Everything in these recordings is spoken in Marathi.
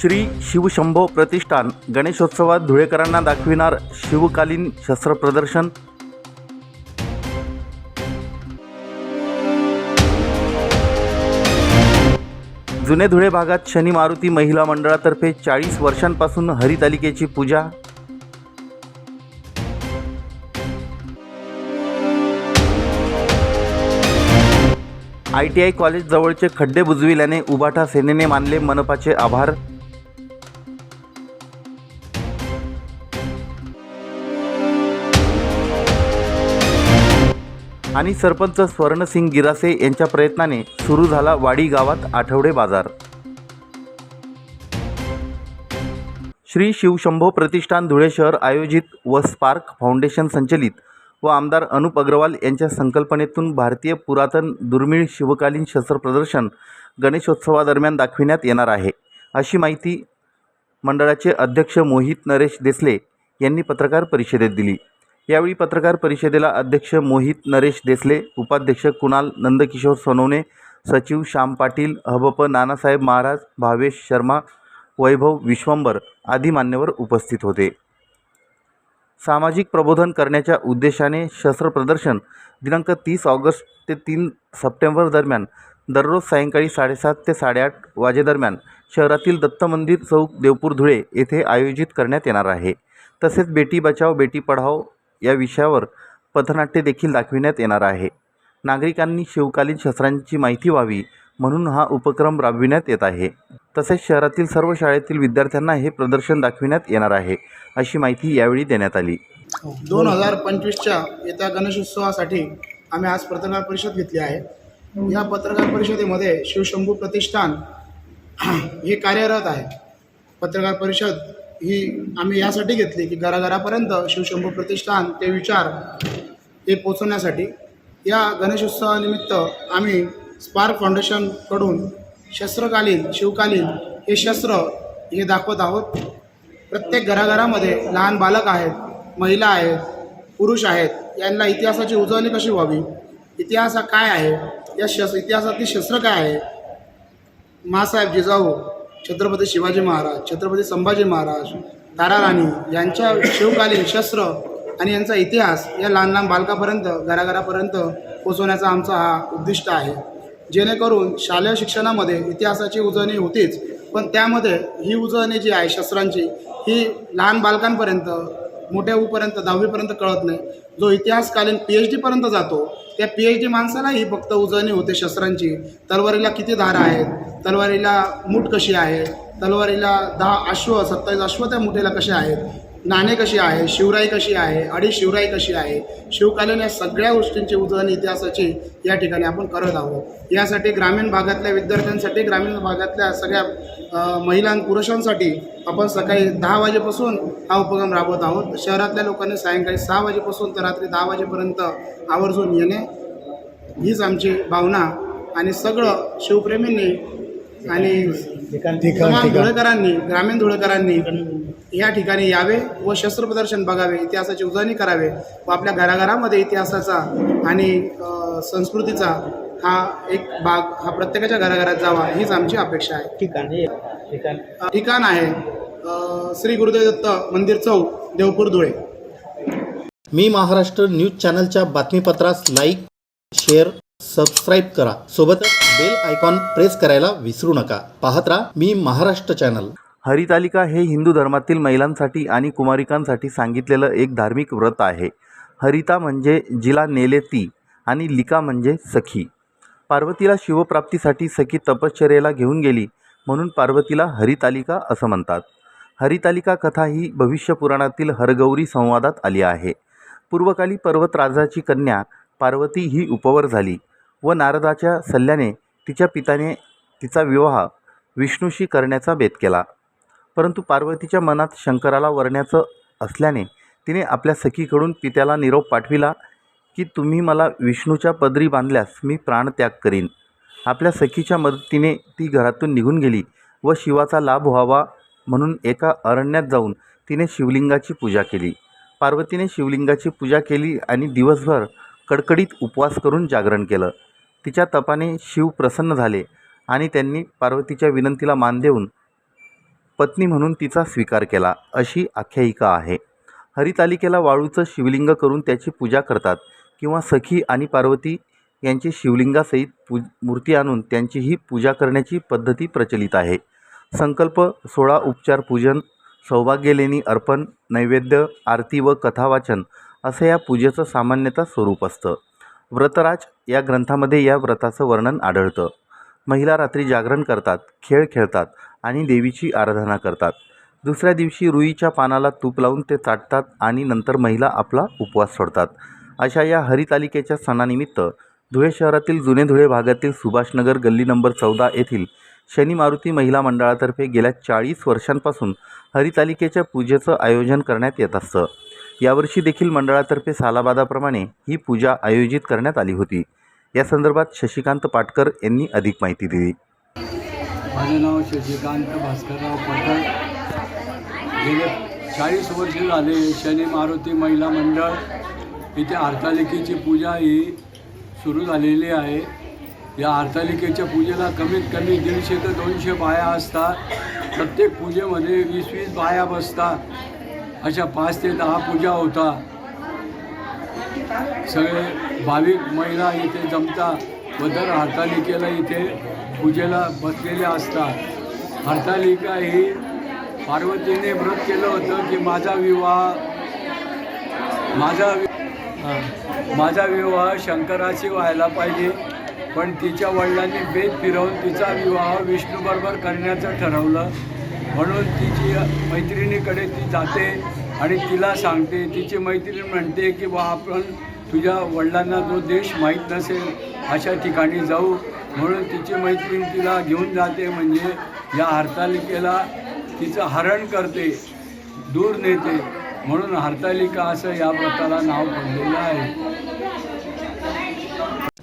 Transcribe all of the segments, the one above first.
श्री शिवशंभो प्रतिष्ठान गणेशोत्सवात धुळेकरांना दाखविणार शिवकालीन शस्त्र प्रदर्शन. जुने धुळे भागात शनी मारुती महिला मंडळातर्फे चाळीस वर्षांपासून हरितालिकेची पूजा. आय टी आय कॉलेजजवळचे खड्डे बुजविल्याने उबाठा सेनेने मानले मनपाचे आभार. आणि सरपंच स्वर्णसिंग गिरासे यांच्या प्रयत्नाने सुरू झाला वाडी गावात आठवडे बाजार. श्री शिवशंभो प्रतिष्ठान धुळे शहर आयोजित व स्पार्क फाउंडेशन संचलित व आमदार अनुप अग्रवाल यांच्या संकल्पनेतून भारतीय पुरातन दुर्मिळ शिवकालीन शस्त्र प्रदर्शन गणेशोत्सवादरम्यान दाखविण्यात येणार आहे. अशी माहिती मंडळाचे अध्यक्ष मोहित नरेश देसले यांनी पत्रकार परिषदेत दिली. यावेळी पत्रकार परिषदेला अध्यक्ष मोहित नरेश देसले उपाध्यक्ष कुणाल नंदकिशोर सोनवणे सचिव श्याम पाटील हबप नानासाहेब महाराज भावेश शर्मा वैभव विश्वंबर आदी मान्यवर उपस्थित होते. सामाजिक प्रबोधन करण्याच्या उद्देशाने शस्त्र प्रदर्शन दिनांक तीस ऑगस्ट ते तीन सप्टेंबर दरम्यान दररोज सायंकाळी साडेसात ते साडेआठ वाजेदरम्यान शहरातील दत्त मंदिर चौक देवपूर धुळे येथे आयोजित करण्यात येणार आहे. तसेच बेटी बचाव बेटी पढाओ या विषयावर पथनाट्य देखील दाखविण्यात येणार आहे. नागरिकांनी शिवकालीन शस्त्रांची माहिती व्हावी म्हणून हा उपक्रम राबविण्यात येत आहे. तसेच शहरातील सर्व शाळेतील विद्यार्थ्यांना हे प्रदर्शन दाखविण्यात येणार आहे अशी माहिती यावेळी देण्यात आली. दोन हजार पंचवीसच्या येत्या गणेशोत्सवासाठी आम्ही आज पत्रकार परिषद घेतली आहे. या पत्रकार परिषदेमध्ये शिवशंभू प्रतिष्ठान हे कार्यरत आहे. पत्रकार परिषद ही आम्ही यासाठी घेतली की घराघरापर्यंत शिवशंभू प्रतिष्ठान ते विचार हे पोचवण्यासाठी. या गणेशोत्सवानिमित्त आम्ही स्पार्क फाउंडेशनकडून शस्त्रकालीन शिवकालीन हे शस्त्र हे दाखवत आहोत. प्रत्येक घराघरामध्ये लहान बालक आहेत महिला आहेत पुरुष आहेत यांना इतिहासाची उजळणी कशी व्हावी इतिहास हा काय आहे या शस् इतिहासातील शस्त्र काय आहे? माँसाहेब जिजाऊ छत्रपती शिवाजी महाराज छत्रपती संभाजी महाराज ताराराणी यांच्या शिवकालीन शस्त्र आणि यांचा इतिहास या लहान लहान बालकापर्यंत घराघरापर्यंत पोचवण्याचा आमचा हा उद्दिष्ट आहे. जेणेकरून शालेय शिक्षणामध्ये इतिहासाची उजळणी होतीच पण त्यामध्ये ही उजळणी जी आहे शस्त्रांची ही लहान बालकांपर्यंत मोठ्या होईपर्यंत दहावीपर्यंत कळत नाही. जो इतिहासकालीन पी एच डीपर्यंत जातो त्या पी एच डी माणसाला ही फक्त उजळणी होते शस्त्रांची. तलवारीला किती धारा आहेत? तलवारीला मूठ कशी आहे? तलवारीला दहा अश्व सत्तावीस अश्व त्या मुठेला कसे आहेत? नाणे कशी आहे शिवराई कशी आहे अडी शिवराई कशी आहे शिवकालीन या सगळ्या गोष्टींची उजळणी इतिहासाची या ठिकाणी आपण करत आहोत. यासाठी ग्रामीण भागातल्या विद्यार्थ्यांसाठी ग्रामीण भागातल्या सगळ्या महिला पुरुषांसाठी आपण सकाळी दहा वाजेपासून हा उपक्रम राबवत आहोत. शहरातल्या लोकांनी सायंकाळी सहा वाजेपासून तर रात्री दहा वाजेपर्यंत आवर्जून येणे हीच आमची भावना आणि सगळं शिवप्रेमींनी आणि धुळेकरांनी ग्रामीण धुळेकरांनी या ठिकाणी यावे व शस्त्र प्रदर्शन बघावे इतिहासाची उजळणी करावे व आपल्या घराघरामध्ये इतिहासाचा आणि संस्कृतीचा हा एक भाग हा प्रत्येकाच्या घराघरात जावा हीच आमची अपेक्षा आहे. ठिकाण हे ठिकाण. ठिकाण आहे श्री गुरुदेव दत्त मंदिर चौक देवपूर धुळे. मी महाराष्ट्र न्यूज चॅनलच्या बातमीपत्रास लाईक शेअर सबस्क्राईब करा. सोबतच बेल आयकॉन प्रेस करायला विसरू नका. पाहत राहा मी महाराष्ट्र चॅनल. हरितालिका हे हिंदू धर्मातील महिलांसाठी आणि कुमारिकांसाठी सांगितलेलं एक धार्मिक व्रत आहे. हरिता म्हणजे जिला नेले ती आणि लिका म्हणजे सखी. पार्वतीला शिवप्राप्तीसाठी सखी तपश्चर्येला घेऊन गेली म्हणून पार्वतीला हरितालिका असं म्हणतात. हरितालिका कथा ही भविष्यपुराणातील हरगौरी संवादात आली आहे. पूर्वकाली पर्वतराजाची कन्या पार्वती ही उपवर झाली व नारदाच्या सल्ल्याने तिच्या पिताने तिचा विवाह विष्णूशी करण्याचा बेत केला. परंतु पार्वतीच्या मनात शंकराला वरण्याचं असल्याने तिने आपल्या सखीकडून पित्याला निरोप पाठविला की तुम्ही मला विष्णूच्या पदरी बांधल्यास मी प्राणत्याग करीन. आपल्या सखीच्या मदतीने ती घरातून निघून गेली व शिवाचा लाभ व्हावा म्हणून एका अरण्यात जाऊन तिने शिवलिंगाची पूजा केली. पार्वतीने शिवलिंगाची पूजा केली आणि दिवसभर कडकडीत उपवास करून जागरण केलं. तिच्या तपाने शिव प्रसन्न झाले आणि त्यांनी पार्वतीच्या विनंतीला मान देऊन पत्नी म्हणून तिचा स्वीकार केला अशी आख्यायिका आहे. हरितालिकेला वाळूचं शिवलिंग करून त्याची पूजा करतात किंवा सखी आणि पार्वती यांची शिवलिंगासहित पू मूर्ती आणून त्यांचीही पूजा करण्याची पद्धती प्रचलित आहे. संकल्प सोळा उपचार पूजन सौभाग्यलेणी अर्पण नैवेद्य आरती व कथावाचन असं या पूजेचं सामान्यतः स्वरूप असतं. व्रतराज या ग्रंथामध्ये या व्रताचं वर्णन आढळतं. महिला रात्री जागरण करतात खेळ खेळतात आणि देवीची आराधना करतात. दुसऱ्या दिवशी रुईच्या पानाला तूप लावून ते चाटतात आणि नंतर महिला आपला उपवास सोडतात. अशा या हरितालिकेच्या सणानिमित्त धुळे शहरातील जुने धुळे भागातील सुभाषनगर गल्ली नंबर चौदा येथील शनी मारुती महिला मंडळातर्फे गेल्या चाळीस वर्षांपासून हरितालिकेच्या पूजेचं आयोजन करण्यात येत असतं. यावर्षी देखील मंडळातर्फे सालाबादाप्रमाणे ही पूजा आयोजित करण्यात आली होती. या संदर्भात शशिकांत पाटकर यांनी अधिक माहिती दिली. माझं नाव शशिकांत भास्करराव पाटकर. गेले चाळीस वर्ष झाले शनी मारुती महिला मंडळ. इथे हरतालिकेची पूजा ही सुरू झालेली आहे. या हरतालिकेच्या पूजेला कमीत कमी दीडशे ते दोनशे बाया असतात. प्रत्येक पूजेमध्ये वीस वीस बाया बसतात. अशा पाच ते दहा पूजा होता सगळे भाविक महिला इथे जमतात व दर हरतालिकेला इथे पूजेला बसलेल्या असतात. हरतालिका ही पार्वतीने व्रत केलं होतं की माझा विवाह माझा. माझा विवाह शंकराशी व्हायला पाहिजे पण तिच्या वडिलांनी बेत फिरवून तिचा विवाह विष्णूबरोबर करण्याचं ठरवलं. म्हणून तिची मैत्रिणीकडे ती जाते आणि तिला सांगते. तिची मैत्रीण म्हणते की बा आपण तुझ्या वडिलांना जो देश माहीत नसेल अशा ठिकाणी जाऊ म्हणून तिची मैत्रीण तिला घेऊन जाते. म्हणजे या हरतालिकेला तिचं हरण करते दूर नेते. म्हणून हरतालिका असं या व्रताला नाव पडलेलं आहे.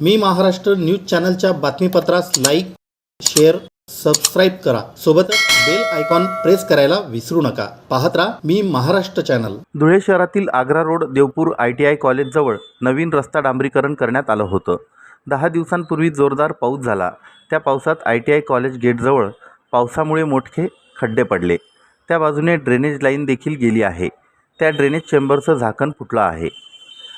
मी महाराष्ट्र न्यूज चॅनलच्या बातमीपत्रास लाईक शेअर सबस्क्राईब करा. सोबतच बेल आयकॉन प्रेस करायला विसरू नका. पाहत राहा मी महाराष्ट्र चॅनल धुळे शहरातील Agra road Deopur I T I कॉलेजजवळ नवीन रस्ता डांबरीकरण करण्यात आलं होतं. दहा दिवसांपूर्वी जोरदार पाऊस झाला. त्या पावसात आय टी आय कॉलेज गेटजवळ पावसामुळे मोठे खड्डे पडले. त्या बाजूने ड्रेनेज लाईन देखील गेली आहे. त्या ड्रेनेज चेंबरचं झाकण फुटलं आहे.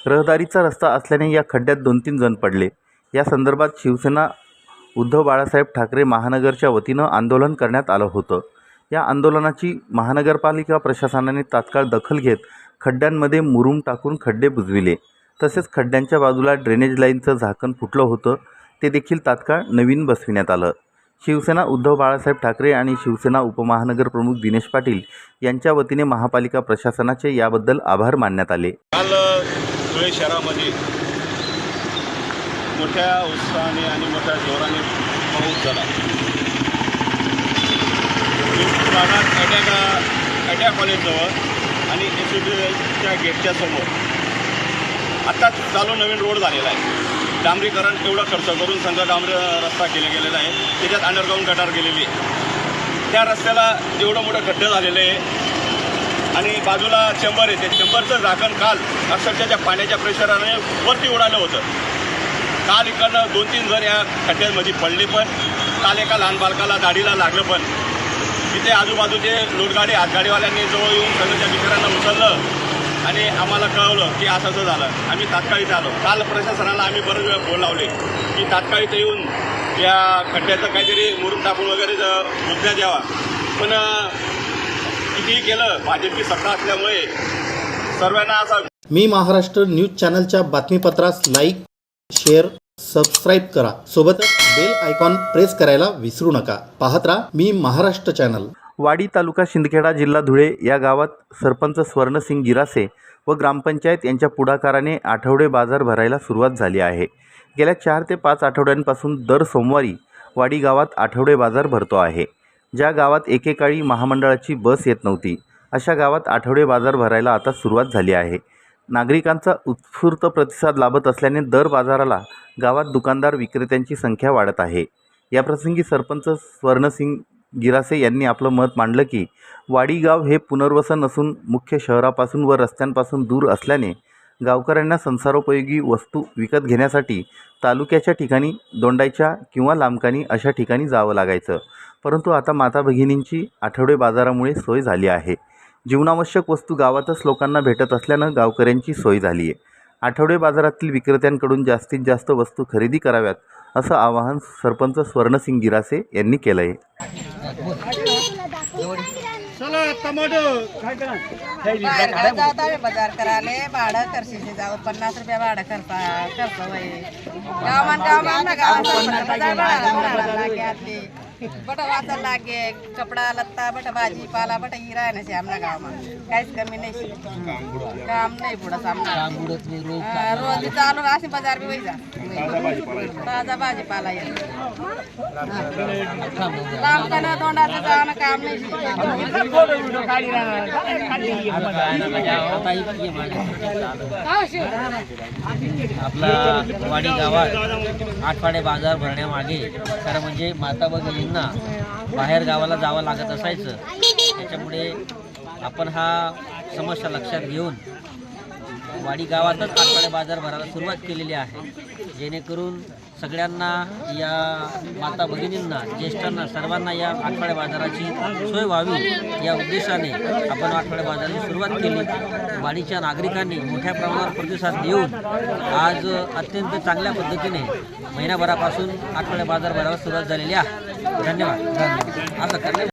रहदारीचा रस्ता असल्याने या खड्ड्यात दोन तीन जण पडले. या संदर्भात शिवसेना उद्धव बाळासाहेब ठाकरे महानगरच्या वतीनं आंदोलन करण्यात आलं होतं. या आंदोलनाची महानगरपालिका प्रशासनाने तात्काळ दखल घेत खड्ड्यांमध्ये मुरूम टाकून खड्डे बुजविले. तसेच खड्ड्यांच्या बाजूला ड्रेनेज लाईनचं झाकण फुटलं होतं. ते देखील तात्काळ नवीन बसविण्यात आलं. शिवसेना उद्धव बाळासाहेब ठाकरे आणि शिवसेना उपमहानगर प्रमुख दिनेश पाटील यांच्या वतीने महापालिका प्रशासनाचे याबद्दल आभार मानण्यात आले. काल धुळे शहरामध्ये मोठ्या उत्साहाने आणि मोठ्या जोराने पाऊस झाला. भागात अड्या अड्या कॉलेजजवळ आणि एस यू च्या गेटच्या समोर. आत्ताच चालू नवीन रोड झालेला आहे. डांबरीकरण तेवढं खर्च करून संघ डांबरी रस्ता केला गेलेला आहे. त्याच्यात अंडरग्राऊंड गटार गेलेली आहे. त्या रस्त्याला एवढं मोठं खड्डं झालेलं आहे. आणि बाजूला चेंबर येते चेंबरचं झाकण काल अक्षरशः पाण्याच्या प्रेशराने वरती उडालं होतं. काल इकडनं दोन तीन जण या खड्ड्यांमध्ये पडले पण काल एका लहान बालकाला दाढीला लागलं पण. तिथे आजूबाजूचे लोटगाडी हातगाडीवाल्यांनी जवळ येऊन सगळ्या मित्रांना उचललं आणि आम्हाला कळवलं की असं असं झालं. आम्ही तात्काळ इथे आलो. काल प्रशासनाला आम्ही बरेच वेळ फोन लावले की तात्काळ इथे येऊन या खड्ड्याचं काहीतरी मुरुम टाकून वगैरे मुद्दा द्यावा. पण कितीही केलं भाजपची सत्ता असल्यामुळे सर्वांना असा मी महाराष्ट्र न्यूज चॅनलच्या बातमीपत्रास लाईक शेअर सबस्क्राईब करा. सोबतच बेल आयकॉन प्रेस करायला विसरू नका. पाहत राहा मी महाराष्ट्र चॅनल. वाडी तालुका शिंदखेडा जिल्हा धुळे या गावात सरपंच स्वर्णसिंग गिरासे व ग्रामपंचायत यांच्या पुढाकाराने आठवडे बाजार भरायला सुरुवात झाली आहे. गेल्या चार ते पाच आठवड्यांपासून दर सोमवारी वाडी गावात आठवडे बाजार भरतो आहे. ज्या गावात एकेकाळी महामंडळाची बस येत नव्हती अशा गावात आठवडे बाजार भरायला आता सुरुवात झाली आहे. नागरिकांचा उत्स्फूर्त प्रतिसाद लाभत असल्याने दर बाजाराला गावात दुकानदार विक्रेत्यांची संख्या वाढत आहे. याप्रसंगी सरपंच स्वर्णसिंग गिरासे यांनी आपलं मत मांडलं की वाडीगाव हे पुनर्वसन असून मुख्य शहरापासून व रस्त्यांपासून दूर असल्याने गावकऱ्यांना संसारोपयोगी वस्तू विकत घेण्यासाठी तालुक्याच्या ठिकाणी दोंडायच्या किंवा लांबकानी अशा ठिकाणी जावं लागायचं. परंतु आता माता भगिनींची आठवडे बाजारामुळे सोय झाली आहे. जीवनावश्यक वस्तू गावातच लोकांना भेटत असल्यानं गावकऱ्यांची सोय झाली आहे आठवडे बाजारातील विक्रेत्यांकडून जास्तीत जास्त वस्तू खरेदी कराव्यात असं आवाहन सरपंच स्वर्णसिंग गिरासे यांनी केलं आहे बाहेर जात आम्ही बाजार करायला. भाडं करशील जाऊ. पन्नास रुपया भाडं करता करतो बाई. गावान गावान ना गावात बाजार भाडा भाडा लागे आतले बट वाचा लागे कपडा लत्ता बट भाजी पाला बट हिरा आहे ना आमना गावात काहीच कमी नाही काम नाही पुढं सामना. रोज चालू असे बाजार बी वैजा ताजा भाजीपाला लांबताना तोंडाचं जाणं काम नाही आपला वाडी गावात आठवाडे बाजार भरण्यामागे खरं म्हणजे माता भगिनींना बाहेर गावाला जावं लागत असायचं. त्याच्यामुळे आपण हा समस्या लक्षात घेऊन वाडी गावातच आठवडे बाजार भरायला सुरुवात केलेली आहे. जेणेकरून सगळ्यांना या माता भगिनींना ज्येष्ठांना सर्वांना या आठवडे बाजाराची सोय व्हावी या उद्देशाने आपण आठवडे बाजाराची सुरुवात केली. वाडीच्या नागरिकांनी मोठ्या प्रमाणावर प्रतिसाद देऊन आज अत्यंत चांगल्या पद्धतीने महिनाभरापासून आठवडे बाजार भरायला सुरुवात झालेली आहे. धन्यवाद. असं करणे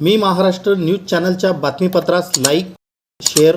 मी महाराष्ट्र न्यूज चॅनलच्या बातमीपत्रास लाईक शेअर